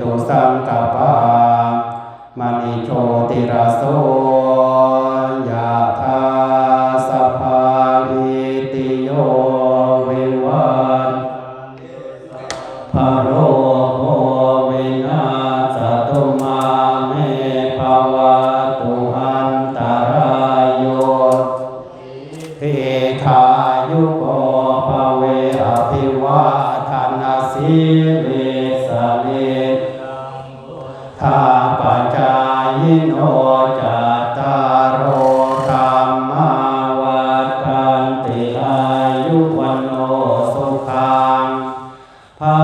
ตุสังกปามณิโชติราโสยะธาสัพพาอิติโยวิวัตพะโรโควินาศตุมาเมภาวะตุอันตรายโยเทคายุโกภเวอภิวาทานาสิลิ อายุวันโนสุขังพา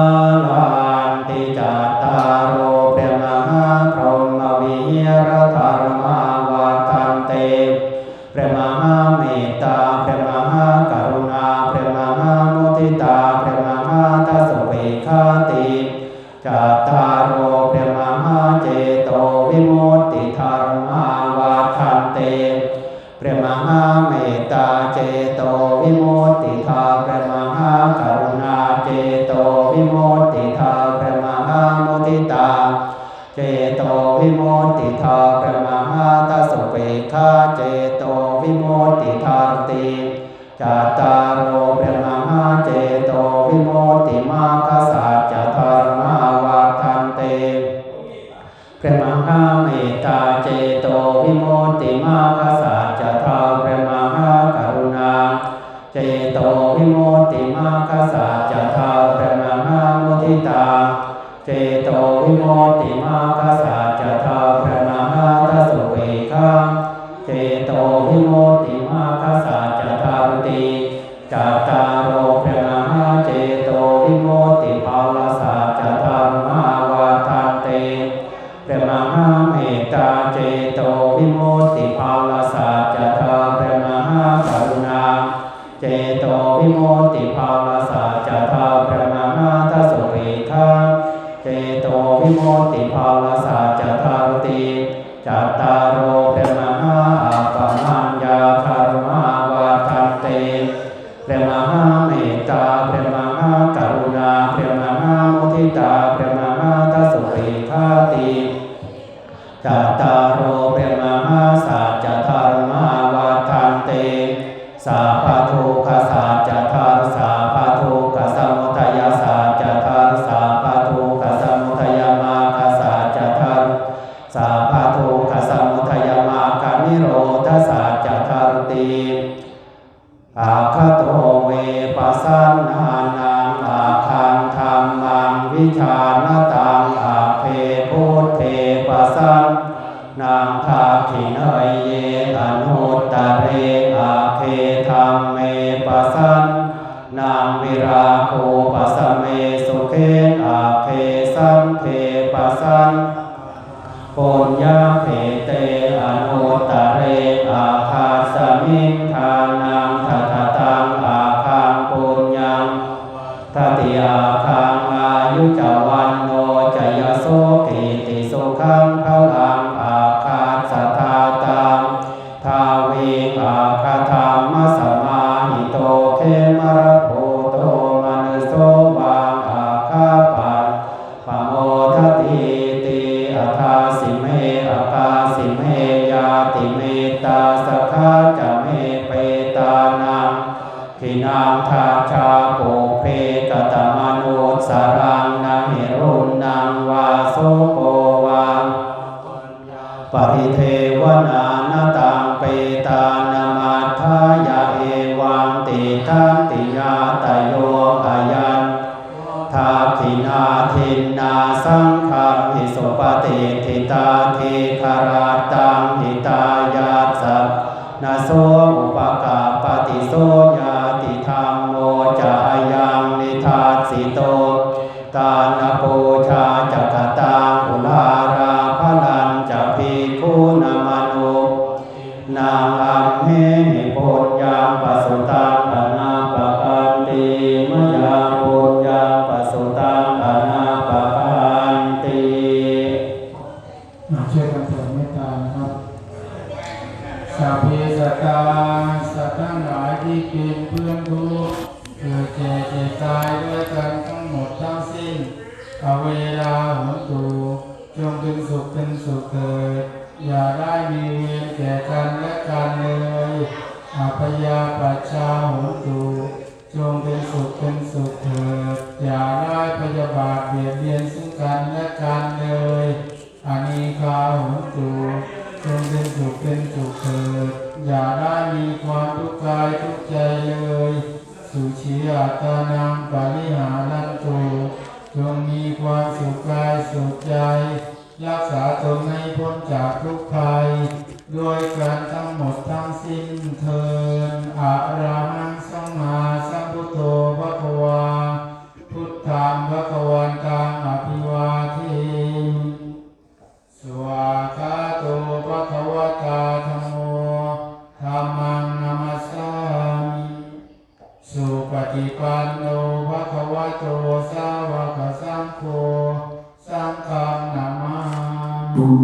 ลันติจัตตารโอเปรมหาพรหมวิหารธรรมาวาทันเตเปรมหาเมตตาเปรมหากรุณาเปรมหามุทิตาเปรมหาทัสเวคาติจัตตารโอเปรมหาเจโตวิมุตติธรรมาวาทันเตเปรมหาเมตตา ติธาเปรมหากรุณาเจโตวิโมตติธาเปรมหามุทิตา เจโตวิโมตติธาเปรมหาทัสเปคาเจโตวิโมตติธาติจัตตารโอเปรมหาเจโตวิโมติมาคสัจจธรรมาวาทันเตพระมหาเมตตาเจโตวิโมติมาคส วิโมติมาคัสะจัตตาปรมะนาโมทิตาเจโตวิโมติมาค วิโตวิมุตติภาลสัจจทาพระมหาทสสุริธาเจโตวิโมติภาลสัจจทารติจัตตารโอพระมหาอาปมัญญาคารมา ทุกขสมุทัยมาคนิโรธสัจจธรรติอาคาโตเวปัสสนานังอาคังธรรมังวิชานตังอาเพพุทเทปัสสนนางภาคินยเยอนุตตะเรอาเคธรรมเมปัสสนนางวิราโคปัสสเมสุเขอาเคสัมเพปัสสน ปุญญาเพเตอนุตตะเรอาคาสมิงทานังทัตตังอาคังปุญญังทัติอาคังอายุจวันโนจยโสกิติสุขังพลังอาคาสัทาตังทาวิอาคาธรรมสมาหิโตเขมรโพ ขินังทาชาปุเพกตมนุสารังนาหิรุนนังวาโสโกวังปริเทวนานาตังเปตานามาทายาเอวังติทันติยาตโยอายันทาคินาทินนาสังขังหิสุปฏิทิตาเทคาราตังหิตายาสัพนาโสอุปกาปฏิโส อาเวลาหนตูจงเป็นสุขเป็นสุขเถิดอย่าได้มีเวรแก่กันและกันเลยอาพยาปัชชาหนตูจงเป็นสุขเป็นสุขเถิดอย่าได้พยาบาทเบียดเบียนซึ่งกันและกันเลยอานิคาหนตูจงเป็นสุขเป็นสุขเถิดอย่าได้มีความทุกข์กายทุกข์ใจเลย สุชีอัตานังปริหารันตุ จงมีความสุขกายสุขใจ รักษาตนให้พ้นจากทุกภัย ด้วยการทั้งหมดทั้งสิ้นเทินอารา มิ